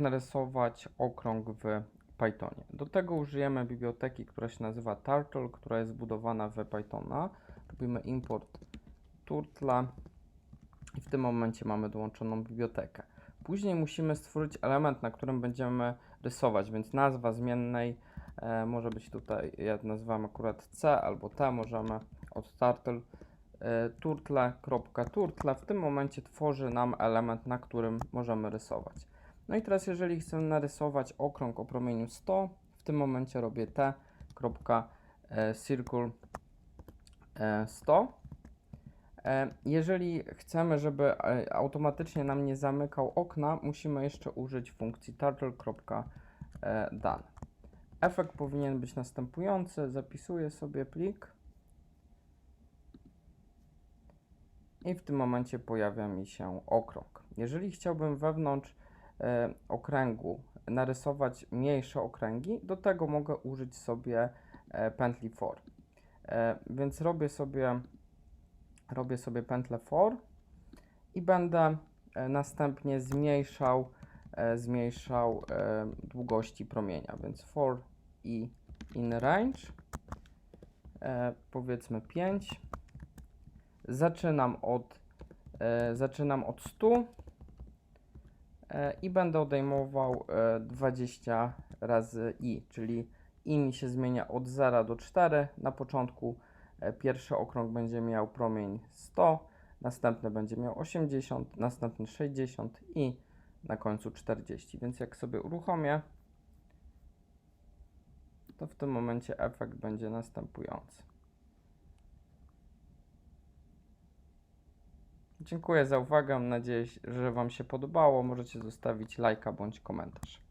narysować okrąg w Pythonie. Do tego użyjemy biblioteki, która się nazywa Turtle, która jest zbudowana w Pythona. Robimy import turtla i w tym momencie mamy dołączoną bibliotekę. Później musimy stworzyć element, na którym będziemy rysować, więc nazwa zmiennej e, może być tutaj, ja nazywam akurat C albo T, możemy od turtle e, turtle.turtle. W tym momencie tworzy nam element, na którym możemy rysować. No i teraz jeżeli chcę narysować okrąg o promieniu 100, w tym momencie robię t.circle 100. E, Jeżeli chcemy, żeby e, automatycznie nam nie zamykał okna, musimy jeszcze użyć funkcji turtle.done. Efekt powinien być następujący. Zapisuję sobie plik i w tym momencie pojawia mi się okrąg. Jeżeli chciałbym wewnątrz e, okręgu narysować mniejsze okręgi, do tego mogę użyć sobie e, pętli for. E, więc robię sobie robię sobie pętlę for i będę e, następnie zmniejszał, e, zmniejszał e, długości promienia, więc for i in range e, powiedzmy 5 zaczynam od e, zaczynam od 100 e, i będę odejmował e, 20 razy i, czyli i mi się zmienia od 0 do 4 na początku E, Pierwszy okrąg będzie miał promień 100, następny będzie miał 80, następny 60 i na końcu 40. Więc jak sobie uruchomię, to w tym momencie efekt będzie następujący. Dziękuję za uwagę. Mam nadzieję, że Wam się podobało. Możecie zostawić lajka bądź komentarz.